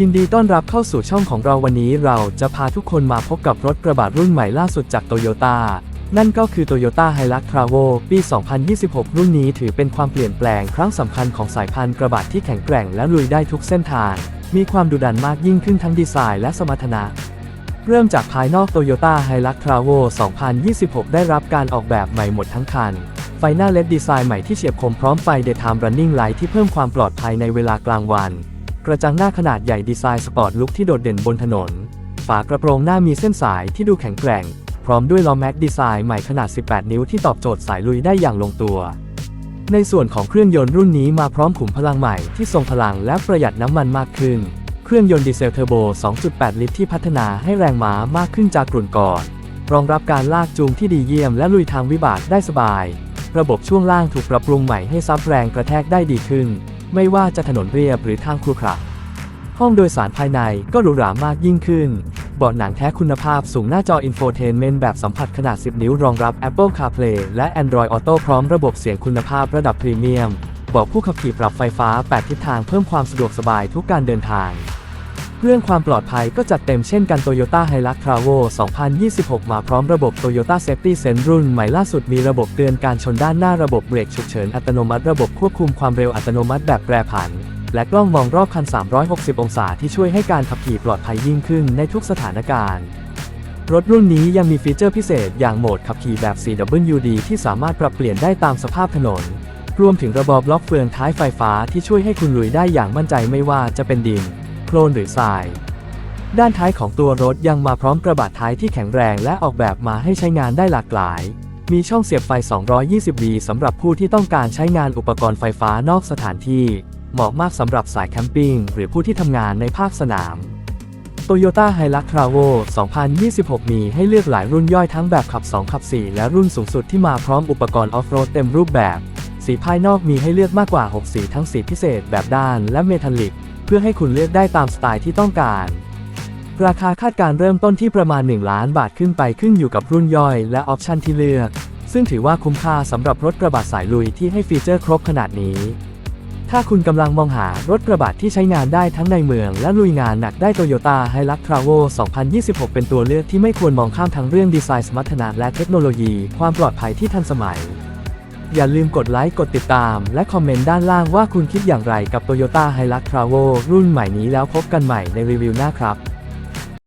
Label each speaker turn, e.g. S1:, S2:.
S1: ยินดีต้อนรับเข้าสู่ช่องของเราวันนี้เราจะพาทุกคนมาพบกับรถกระบะรุ่นใหม่ล่าสุดจากโตโยต้านั่นก็คือ Toyota Hilux Travo ปี 2026 รุ่นนี้ถือเป็นความเปลี่ยนแปลงครั้งสำคัญของสายพันธุ์กระบะที่แข็งแกร่งและลุยได้ทุกเส้นทาง มีความดุดันมากยิ่งขึ้นทั้งดีไซน์และสมรรถนะ เริ่มจากภายนอก Toyota Hilux Travo 2026 ได้รับการออกแบบใหม่หมดทั้งคันไฟหน้าเลดดีไซน์ใหม่ที่เฉียบคมพร้อมไฟ Daytime Running Light ที่เพิ่มความปลอดภัยในเวลากลางวัน กระจังหน้าขนาดใหญ่ดีไซน์สปอร์ตลุคที่โดดเด่นบนถนน ฝากระโปรงหน้ามีเส้นสายที่ดูแข็งแกร่ง พร้อมด้วยล้อแม็กดีไซน์ใหม่ขนาด 18 นิ้วที่ตอบโจทย์สายลุยได้อย่างลงตัว ในส่วนของเครื่องยนต์รุ่นนี้มาพร้อมขุมพลังใหม่ที่ทรงพลังและประหยัดน้ำมันมากขึ้น เครื่องยนต์ดีเซลเทอร์โบ 2.8 ลิตรที่พัฒนาให้แรงม้ามากขึ้นจากกลุ่นก่อน รองรับการลากจูงที่ดีเยี่ยมและลุยทางวิบากได้สบาย ระบบช่วงล่างถูกปรับปรุงใหม่ให้ซับแรงกระแทกได้ดีขึ้น ไม่ว่าจะถนนเรียบหรือทางครุขระห้องโดยสารภายในก็หรูหรามากยิ่งขึ้นเบาะหนังแท้คุณภาพสูงหน้าจออินโฟเทนเมนต์แบบสัมผัสขนาด 10 นิ้วรองรับ Apple CarPlay และ Android Auto พร้อมระบบเสียงคุณภาพระดับพรีเมียมเบาะผู้ขับขี่ปรับไฟฟ้า 8 ทิศทางเพิ่มความสะดวกสบายทุกการเดินทาง เรื่องความปลอดภัยก็จัดเต็มเช่นกัน Toyota Hilux Travo 2026 มาพร้อมระบบ Toyota Safety Sense รุ่นใหม่ล่าสุดมีระบบเตือนการชนด้านหน้าระบบเบรกฉุกเฉินอัตโนมัติระบบควบคุมความเร็วอัตโนมัติแบบแปรผัน และกล้องมองรอบคัน 360 องศาที่ช่วยให้การขับขี่ปลอดภัยยิ่งขึ้นในทุกสถานการณ์ รถรุ่นนี้ยังมีฟีเจอร์พิเศษอย่างโหมดขับขี่แบบ 4WD ที่สามารถปรับเปลี่ยนได้ตามสภาพถนน รวมถึงระบบล็อกเฟืองท้ายไฟฟ้าที่ช่วยให้คุณลุยได้อย่างมั่นใจไม่ว่าจะเป็นดิน โคลนหรือทราย ด้านท้ายของตัวรถยังมาพร้อมกระบะท้ายที่แข็งแรงและออกแบบมาให้ใช้งานได้หลากหลาย มีช่องเสียบไฟ 220V สำหรับผู้ที่ต้องการใช้งานอุปกรณ์ไฟฟ้านอกสถานที่ เหมาะมากสำหรับสายแคมปิ้งหรือผู้ที่ทำงานในภาคสนาม Toyota Hilux Travo 2026 มีให้เลือกหลายรุ่นย่อยทั้งแบบขับ 2 ขับ 4 และรุ่นสูงสุดที่มาพร้อมอุปกรณ์ออฟโรดเต็มรูปแบบ สีภายนอกมีให้เลือกมากกว่า 6 สีทั้งสีพิเศษแบบด้านและเมทัลลิก เพื่อให้คุณเลือกได้ตามสไตล์ที่ต้องการ ราคาคาดการเริ่มต้นที่ประมาณ 1 ล้านบาทขึ้นไปขึ้นอยู่กับรุ่นย่อยและออปชันที่เลือก ซึ่งถือว่าคุ้มค่าสำหรับรถกระบะสายลุยที่ให้ฟีเจอร์ครบขนาดนี้ ถ้าคุณกำลังมองหารถกระบะที่ใช้งานได้ทั้งในเมืองและลุยงานหนักได้ Toyota Hilux Travo 2026 เป็นตัวเลือกที่ไม่ควรมองข้ามทั้งเรื่องดีไซน์สมรรถนะและเทคโนโลยี ความปลอดภัยที่ทันสมัย อย่าลืมกดไลค์กดติดตาม และคอมเมนต์ด้านล่างว่าคุณคิดอย่างไรกับ Toyota Hilux Travo รุ่นใหม่นี้แล้วพบกันใหม่ในรีวิวหน้าครับ